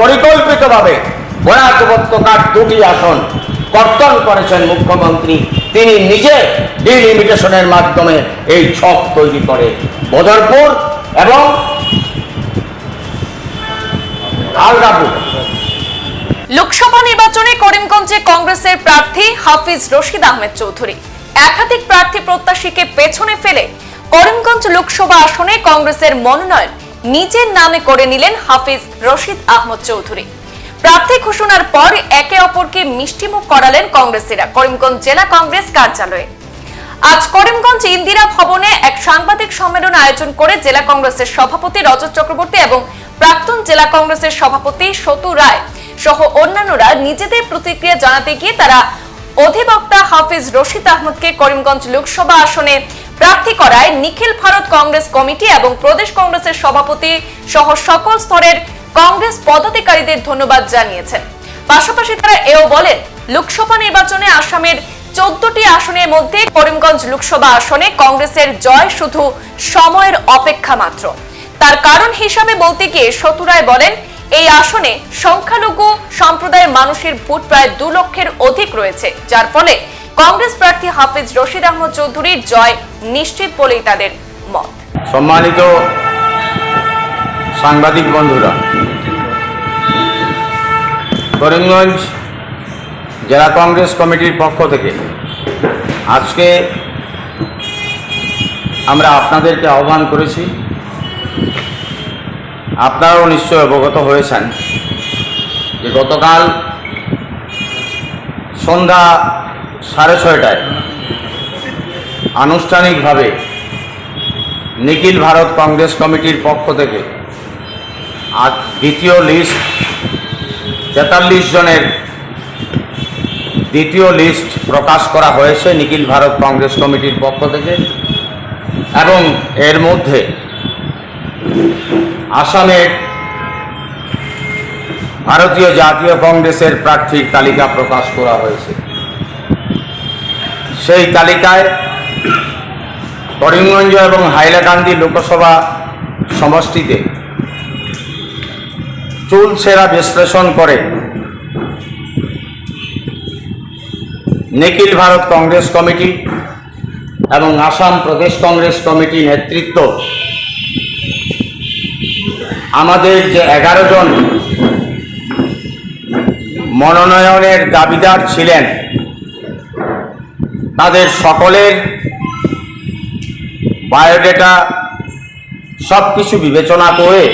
পরিকল্পিতভাবে বরাক উপত্যকার দুটি আসন কর্তন করেছেন মুখ্যমন্ত্রী। তিনি নিজে ডিলিমিটেশনের মাধ্যমে এই ছক তৈরি করে বদরপুর এবং লোকসভা নির্বাচনে করিমগঞ্জে কংগ্রেসের প্রার্থী হাফিজ রশিদ আহমেদ চৌধুরী। একাধিক প্রার্থী প্রত্যাশীকে পেছনে ফেলে করিমগঞ্জ লোকসভা আসনে কংগ্রেসের মনোনয়ন। নিজের নামে করে নিলেন হাফিজ রশিদ আহমদ চৌধুরী। প্রার্থী ঘোষণার পর একে অপরকে মিষ্টিমুখ করালেন কংগ্রেসীরা, করিমগঞ্জ জেলা কংগ্রেস কার্যালয়ে। আজ করিমগঞ্জ ইন্দিরা ভবনে এক সাংবাদিক সম্মেলন আয়োজন করে জেলা কংগ্রেসের সভাপতি রজত চক্রবর্তী এবং প্রাক্তন জেলা কংগ্রেসের সভাপতি সতু রায় সহ অন্যান্যরা নিজেদের প্রতিক্রিয়া জানাতে গিয়ে তারা অধিবক্তা হাফিজ রশিদ আহমদকে করিমগঞ্জ লোকসভা আসনে প্রার্থী করায় নিখিল ভারত কংগ্রেস কমিটি এবং প্রদেশ কংগ্রেসের সভাপতি সহ সকল স্তরের কংগ্রেস পদাধিকারীদের ধন্যবাদ জানিয়েছেন। পাশাপাশি তারা এও বলেন, লোকসভা নির্বাচনে আসামের চোদ্দটি আসনের মধ্যে করিমগঞ্জ লোকসভা আসনে কংগ্রেসের জয় শুধু সময়ের অপেক্ষা মাত্র। তার কারণ হিসাবে বলতে গিয়ে সতুরায় বলেন, এই আসনে সংখ্যালঘু সম্প্রদায়ের মানুষের ভোট প্রায় দু লক্ষের অধিক রয়েছে, যার ফলে কংগ্রেস প্রার্থী হাফিজ রশিদ আহমদ চৌধুরীর জয় নিশ্চিত বলেই তাদের মত। সম্মানিত সাংবাদিক বন্ধুরা, করিমগঞ্জ জেলা কংগ্রেস কমিটির পক্ষ থেকে আজকে আমরা আপনাদেরকে আহ্বান করেছি। আপনারাও নিশ্চয় অবগত হয়েছেন যে গতকাল সন্ধ্যা সাড়ে ছয়টায়। আনুষ্ঠানিকভাবে নিখিল ভারত কংগ্রেস কমিটির পক্ষ থেকে আজ দ্বিতীয় লিস্ট, তেতাল্লিশ জনের দ্বিতীয় লিস্ট প্রকাশ করা হয়েছে নিখিল ভারত কংগ্রেস কমিটির পক্ষ থেকে এবং এর মধ্যে আসামের ভারতীয় জাতীয় কংগ্রেসের প্রার্থীর তালিকা প্রকাশ করা হয়েছে। সেই তালিকায় করিমগঞ্জ এবং হাইলাকান্দি লোকসভা সমষ্টিতে চুল সেরা বিশ্লেষণ করে নিখিল ভারত কংগ্রেস কমিটি এবং আসাম প্রদেশ কংগ্রেস কমিটি নেতৃত্ব আমাদের যে এগারো জন মনোনয়নের দাবিদার ছিলেন তাদের সকলের বায়োডেটা সব কিছু বিবেচনা করে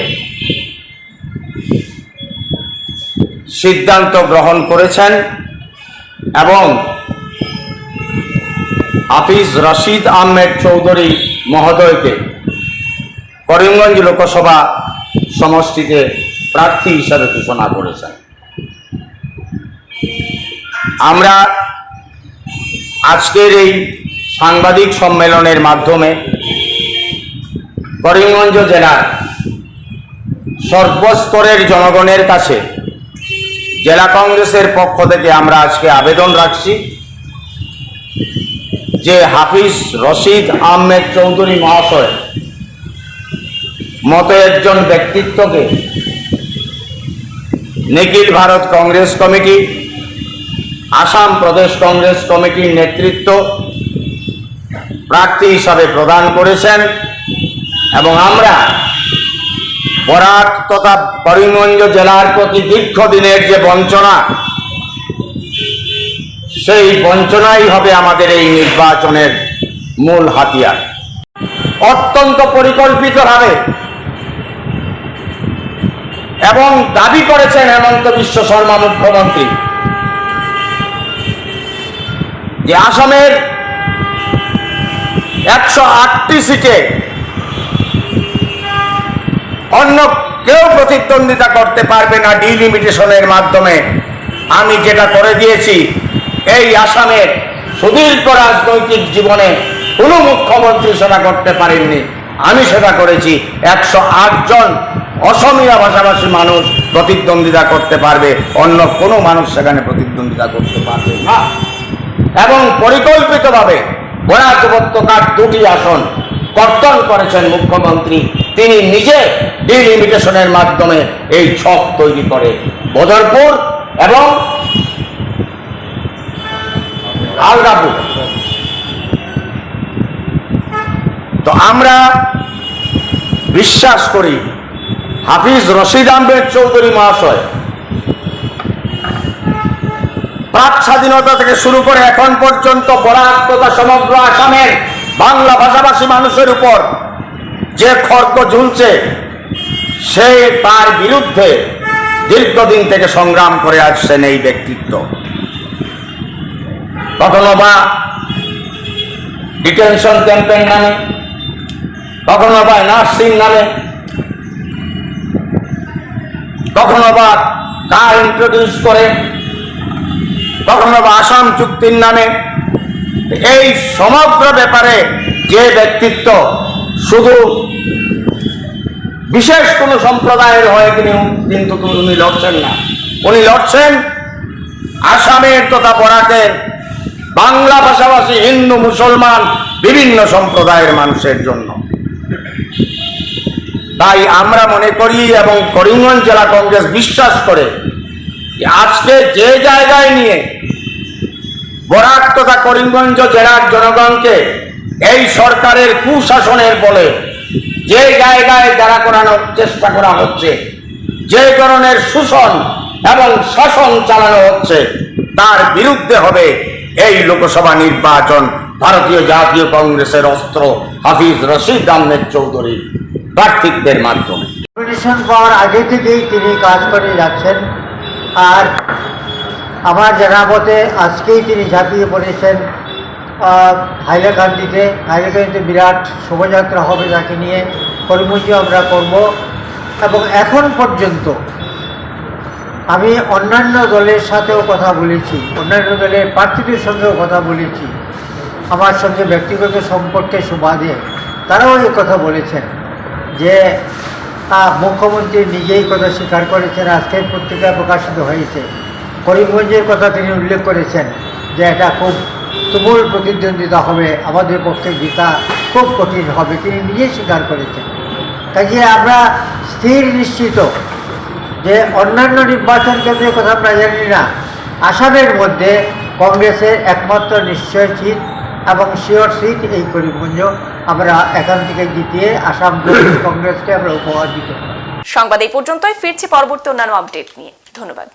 সিদ্ধান্ত গ্রহণ করেছেন এবং হাফিজ রশিদ আহমেদ চৌধুরী মহোদয়কে করিমগঞ্জ লোকসভা সমষ্টিতে প্রার্থী হিসাবে ঘোষণা করেছেন। আমরা আজকের এই সাংবাদিক সম্মেলনের মাধ্যমে করিমগঞ্জ জেলার সর্বস্তরের জনগণের কাছে জেলা কংগ্রেসের পক্ষ থেকে আমরা আজকে আবেদন রাখছি যে হাফিজ রশিদ আহমেদ চৌধুরী মহাশয় মতো একজন ব্যক্তিত্বকে নিখিল ভারত কংগ্রেস কমিটি আসাম প্রদেশ কংগ্রেস কমিটির নেতৃত্ব প্রার্থী হিসাবে প্রদান করেছেন এবং আমরা বরাক তথা করিমগঞ্জ জেলার প্রতি দীর্ঘদিনের যে বঞ্চনা, সেই বঞ্চনাই হবে আমাদের এই নির্বাচনের মূল হাতিয়ার। অত্যন্ত পরিকল্পিতভাবে এবং দাবি করেছেন হেমন্ত বিশ্ব শর্মা মুখ্যমন্ত্রী। যে আসামের একশো আটটি সিটে অন্য কেউ প্রতিদ্বন্দ্বিতা করতে পারবে না ডিলিমিটেশনের মাধ্যমে। আমি যেটা করে দিয়েছি, এই আসামের সুদীর্ঘ রাজনৈতিক জীবনে কোনো মুখ্যমন্ত্রী সেটা করতে পারেননি। আমি সেটা করেছি। একশো জন অসমীয়া ভাষাভাষী মানুষ প্রতিদ্বন্দ্বিতা করতে পারবে। অন্য কোনো মানুষ সেখানে প্রতিদ্বন্দ্বিতা করতে পারবে না। এবং পরিকল্পিতভাবে বরাক উপত্যকার দুটি আসন কর্তন করেছেন মুখ্যমন্ত্রী। তিনি নিজে ডিলিমিটেশনের মাধ্যমে এই ছক তৈরি করে বদরপুর এবং আলগাপুর তো আমরা বিশ্বাস করি হাফিজ রশিদ আহমেদ চৌধুরী মহাশয় প্রাক স্বাধীনতা থেকে শুরু করে এখন পর্যন্ত বরাক তথা সমগ্র আসামের বাংলা ভাষাভাষী মানুষের উপর যে খর্গ ঝুলছে, সে তার বিরুদ্ধে দীর্ঘদিন থেকে সংগ্রাম করে আসছেন এই ব্যক্তিত্ব। কখনো বা ডিটেনশন ক্যাম্পেইন নামে, কখনো বা নার্সিং নামে, কখনো বা কার ইন্ট্রোডিউস করে কখনো বা আসাম চুক্তির নামে। এই সমগ্র ব্যাপারে যে ব্যক্তিত্ব, শুধু বিশেষ কোনো সম্প্রদায়ের হয়ে তিনি কিন্তু উনি লড়ছেন না। উনি লড়ছেন আসামের তথা বরাকের বাংলা ভাষাভাষী, হিন্দু, মুসলমান, বিভিন্ন সম্প্রদায়ের মানুষের জন্য। তাই আমরা মনে করি এবং করিমগঞ্জ জেলা কংগ্রেস বিশ্বাস করে আজকে যে জায়গায় নিয়ে বরাক তথা করিমগঞ্জ জেলার জনগণকে এই সরকারের কুশাসনের বলে যে জায়গায় দাঁড়া করানোর চেষ্টা করা হচ্ছে, যে ধরনের শোষণ এবং শাসন চালানো হচ্ছে, তার বিরুদ্ধে হবে এই লোকসভা নির্বাচন, ভারতীয় জাতীয় কংগ্রেসের অস্ত্র হাফিজ রশিদ আহমেদ চৌধুরী প্রার্থীদের মাধ্যমে। পাওয়ার আগে থেকেই তিনি কাজ করে যাচ্ছেন। আর আমার জানা মতে আজকেই তিনি ঝাঁপিয়ে পড়েছেন হাইলাকান্দিতে হাইলাকান্দিতে বিরাট শোভাযাত্রা হবে তাকে নিয়ে, কর্মসূচি আমরা করব। এবং এখন পর্যন্ত আমি অন্যান্য দলের সাথেও কথা বলেছি, অন্যান্য দলের প্রার্থীদের সঙ্গেও কথা বলেছি, আমার সঙ্গে ব্যক্তিগত সম্পর্কে সুবাদে তারাও এই কথা বলেছেন যে মুখ্যমন্ত্রী নিজেই কথা স্বীকার করেছেন, আজকের পত্রিকায় প্রকাশিত হয়েছে। করিমগঞ্জের কথা তিনি উল্লেখ করেছেন যে এটা খুব তুমুল প্রতিদ্বন্দ্বিতা হবে, আমাদের পক্ষে জিতা খুব কঠিন হবে, তিনি নিজেই স্বীকার করেছেন। কাজে আমরা স্থির নিশ্চিত যে অন্যান্য নির্বাচন কেন্দ্রের কথা আমরা জানি না। আসামের মধ্যে কংগ্রেসের একমাত্র নিশ্চয় সিট এবং শিওর সিট এই করিমগঞ্জ। আমরা এখান থেকে জিতিয়ে আসাম কংগ্রেসকে আমরা উপহার দিতে সংবাদ এই পর্যন্তই। ফিরছি পরবর্তী অন্যান্য আপডেট নিয়ে। ধন্যবাদ।